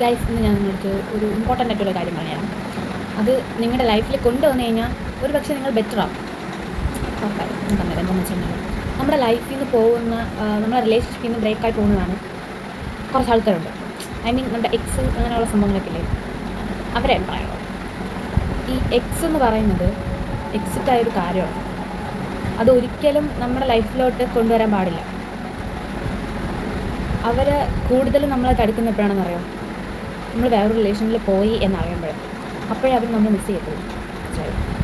Guys ഇന്ന് ഞാൻ നിങ്ങൾക്ക് ഒരു ഇമ്പോർട്ടന്റ് ആയിട്ടുള്ള കാര്യം പറയാം. അത് നിങ്ങളുടെ ലൈഫിൽ കൊണ്ടുവന്നു കഴിഞ്ഞാൽ ഒരു പക്ഷേ നിങ്ങൾ ബെറ്റർ ആവും. ഉറപ്പായും ഞാൻ പറഞ്ഞത് എന്താണെന്ന് വെച്ചിട്ടുണ്ടെങ്കിൽ നമ്മുടെ ലൈഫിൽ നിന്ന് പോകുന്ന നമ്മുടെ റിലേഷൻഷിപ്പിൽ നിന്ന് ബ്രേക്കായി പോകുന്നതാണ് കുറച്ച് ആൾക്കാരുണ്ട്. ഐ മീൻ നമ്മുടെ എക്സ് അങ്ങനെയുള്ള സംഭവങ്ങളൊക്കെ ഇല്ലേ? അവരെ പറയുള്ളൂ ഈ എക്സ് എന്ന് പറയുന്നത് എക്സിറ്റ് ആയൊരു കാര്യമാണ്. അത് ഒരിക്കലും നമ്മുടെ ലൈഫിലോട്ട് കൊണ്ടുവരാൻ പാടില്ല. അവർ കൂടുതലും നമ്മളെ തടുക്കുന്ന എപ്പോഴാണെന്ന് അറിയാം നമ്മൾ വേറൊരു റിലേഷനിൽ പോയി എന്നറിയുമ്പോൾ അപ്പോഴേ അവർ നമ്മൾ മിസ് ചെയ്യത്തുള്ളൂ.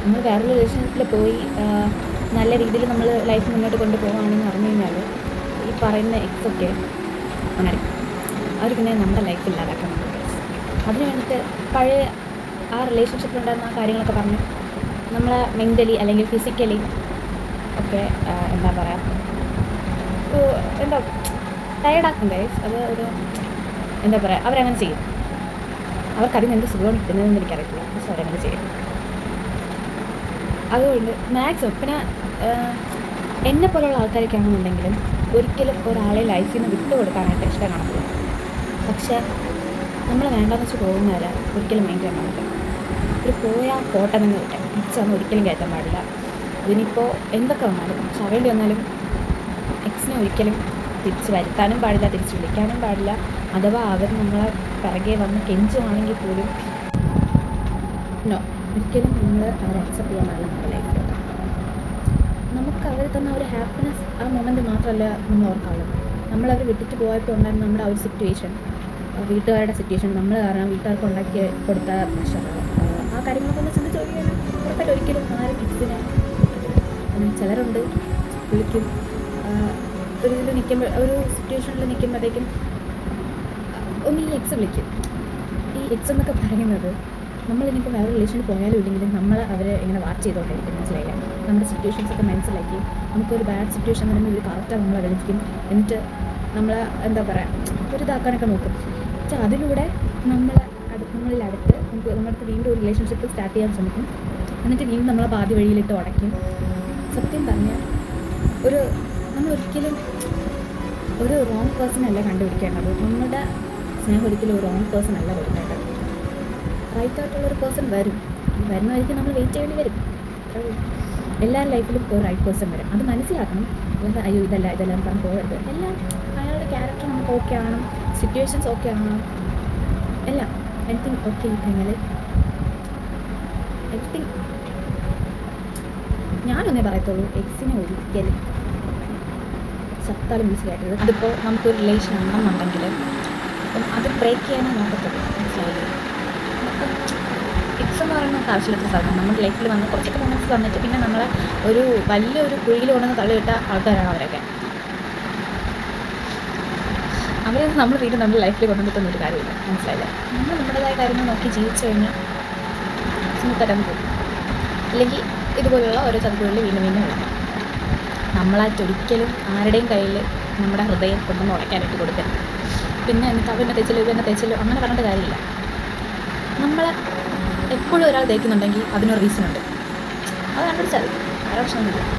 നമ്മൾ വേറൊരു റിലേഷനിൽ പോയി നല്ല രീതിയിൽ നമ്മൾ ലൈഫ് മുന്നോട്ട് കൊണ്ടുപോകുകയാണെന്ന് പറഞ്ഞു കഴിഞ്ഞാൽ ഈ പറയുന്ന എക്സൊക്കെ അങ്ങനെ അവർ പിന്നെ നമ്മുടെ ലൈഫ് ഇല്ലാതാക്കാൻ അതിന് വേണ്ടിയിട്ട് പഴയ ആ റിലേഷൻഷിപ്പിലുണ്ടായിരുന്ന ആ കാര്യങ്ങളൊക്കെ പറഞ്ഞ് നമ്മളെ മെന്റലി അല്ലെങ്കിൽ ഫിസിക്കലി ഒക്കെ എന്താ പറയുക എന്താ ടയർഡാക്കും ഗൈസ് അത് ഒരു എന്താ പറയുക അവരങ്ങനെ ചെയ്യും. അവർക്ക് അതിന് എന്ത് സുഖമാണ് കിട്ടുന്നതെന്ന് എനിക്കറിയില്ല പക്ഷെ അവരങ്ങനെ ചെയ്യും. അതുകൊണ്ട് മാക്സിമം പിന്നെ എന്നെ പോലുള്ള ആൾക്കാരൊക്കെ ആണെന്നുണ്ടെങ്കിലും ഒരിക്കലും ഒരാളെ ലൈഫിൽ നിന്ന് വിട്ടു കൊടുക്കാനായിട്ട് ഇഷ്ടം കാണത്തില്ല പക്ഷെ നമ്മൾ വേണ്ടെന്ന് വെച്ച് പോകുന്നവരെ ഒരിക്കലും മൈൻഡ് ചെയ്യാൻ പാടില്ല ഒരു പോയാൽ പോട്ടെ എന്ന് കിട്ടാം തിരിച്ചൊന്നും ഒരിക്കലും കയറ്റാൻ പാടില്ല. അതിനിപ്പോൾ എന്തൊക്കെ വന്നാലും ചവേണ്ടി വന്നാലും എക്സിനെ ഒരിക്കലും തിരിച്ച് വരുത്താനും പാടില്ല തിരിച്ച് വിളിക്കാനും പാടില്ല. അഥവാ അവർ നമ്മളെ പിറകെ വന്ന് കെഞ്ചുവാണെങ്കിൽ പോലും നോ ഒരിക്കലും നമ്മൾ അവരെ അക്സെപ്റ്റ് ചെയ്യാൻ പാടില്ല നമ്മുടെ ലൈഫിൽ നമുക്ക് അവർ തന്ന ഒരു ഹാപ്പിനെസ് ആ മൊമെന്റ് മാത്രമല്ല നമ്മൾ ഓർക്കാവുള്ളൂ നമ്മളവർ വിട്ടിട്ട് പോയപ്പോൾ ഉണ്ടായിരുന്ന നമ്മുടെ ആ ഒരു സിറ്റുവേഷൻ വീട്ടുകാരുടെ സിറ്റുവേഷൻ നമ്മൾ കാരണം വീട്ടുകാർക്ക് ഉണ്ടാക്കി കൊടുത്ത പ്രഷർ ആ കാര്യങ്ങളൊക്കെ ഒന്ന് ചിന്തിച്ച് നോക്കിയാൽ ഉറപ്പായിട്ട് ഒരിക്കലും ആരും കിഡ്സിനെ ചിലരുണ്ട്. വിളിക്കും ഒരു ഇതിൽ നിൽക്കുമ്പോൾ ഒരു സിറ്റുവേഷനിൽ നിൽക്കുമ്പോഴത്തേക്കും ഒന്ന് ഈ എക്സ് വിളിക്കും. ഈ എക്സ് എന്നൊക്കെ പറയുന്നത് നമ്മളിനിപ്പോൾ വേറെ റിലേഷനിൽ പോയാലും ഇല്ലെങ്കിലും നമ്മൾ അവരെ ഇങ്ങനെ വാച്ച് ചെയ്തുകൊണ്ടിരിക്കും മനസ്സിലായില്ല? നമ്മുടെ സിറ്റുവേഷൻസ് ഒക്കെ മനസ്സിലാക്കി നമുക്കൊരു ബാഡ് സിറ്റുവേഷൻ വരുമ്പോൾ ഒരു കറക്റ്റാണ് നമ്മളെ വിളിക്കും. എന്നിട്ട് നമ്മൾ എന്താ പറയുക ഒരു ഇതാക്കാനൊക്കെ നോക്കും. പക്ഷെ അതിലൂടെ നമ്മൾ നമ്മളിൽ അടുത്ത് നമുക്ക് നമ്മുടെ വീണ്ടും ഒരു റിലേഷൻഷിപ്പ് സ്റ്റാർട്ട് ചെയ്യാൻ ശ്രമിക്കും. എന്നിട്ട് വീണ്ടും നമ്മളെ പാതി വഴിയിലിട്ട് ഉടയ്ക്കും. സത്യം പറഞ്ഞാൽ ഒരു നമ്മൾ ഒരിക്കലും ഒരു റോങ് പേഴ്സൺ അല്ല കണ്ടുപിടിക്കേണ്ടത്. നമ്മുടെ സ്നേഹം ഒരിക്കലും ഒരു റോങ് പേഴ്സൺ അല്ല വരുന്നത് റൈറ്റ് ആയിട്ടുള്ള ഒരു പേഴ്സൺ വരും. വരുന്നതായിരിക്കും വരുന്ന നമ്മൾ വെയിറ്റ് ചെയ്യേണ്ടി വരും. എല്ലാ. ലൈഫിലും ഒരു റൈറ്റ് പേഴ്സൺ വരും. അത് മനസ്സിലാക്കണം. അല്ലാതെ അയ്യോ ഇതല്ല ഇതെല്ലാം പറഞ്ഞ് പോകരുത് എല്ലാം അയാളുടെ ക്യാരക്ടർ നമുക്ക് ഓക്കെ ആവണം. സിറ്റുവേഷൻസ് ഓക്കെ ആവണം. എല്ലാം. എനിത്തിങ് ഓക്കെ ഇല്ലെങ്കിൽ എനിത്തിങ് ഞാനൊന്നേ പറയത്തുള്ളൂ. എക്സിനെ ഒരിക്കലും ചത്താലും മനസ്സിലാക്കരുത്. അതിപ്പോൾ നമുക്കൊരു റിലേഷൻ ഉണ്ടെന്നുണ്ടെങ്കിൽ അപ്പം അത് ബ്രേക്ക് ചെയ്യാനേ നോക്കത്തുള്ളൂ. മനസ്സിലായില്ലേ? അപ്പം എക്സ് എന്ന് പറയുന്ന ആവശ്യമില്ലാത്ത സാധനം നമ്മുടെ ലൈഫിൽ വന്ന് കുറച്ചൊക്കെ മൊമെന്റ്സ് വന്നിട്ട് പിന്നെ നമ്മളെ ഒരു വലിയൊരു കുഴിയിൽ കൊണ്ടുവന്ന് തള്ളിയിട്ട ആൾക്കാരാണ് അവരൊക്കെ. അവരെ നമ്മൾ വീണ്ടും നമ്മുടെ ലൈഫിൽ കൊണ്ടുവന്നിട്ടൊന്നും ഒരു കാര്യമില്ല. മനസ്സിലായില്ലേ? നമ്മൾ നമ്മുടേതായ കാര്യങ്ങൾ നോക്കി ജീവിച്ചു കഴിഞ്ഞാൽ തരം പോകും. അല്ലെങ്കിൽ ഇതുപോലുള്ള ഓരോ ചതുക്കുകളിൽ വീണ്ടും വീണ്ടും വരും. നമ്മളായിട്ടൊരിക്കലും ആരുടെയും കയ്യിൽ നമ്മുടെ ഹൃദയം കൊണ്ടൊന്ന് ഉടയ്ക്കാനായിട്ട് കൊടുക്കരുത്. പിന്നെ എന്നിട്ട് അവനെ തേച്ചില്ല ഇവനെ തേച്ചില്ല അങ്ങനെ പറഞ്ഞിട്ട് കാര്യമില്ല. നമ്മൾ എപ്പോഴും ഒരാൾ തേക്കുന്നുണ്ടെങ്കിൽ അതിനൊരു റീസൺ ഉണ്ട്. അത് കണ്ടുപിടിച്ചാൽ വേറെ പ്രശ്നമൊന്നുമില്ല.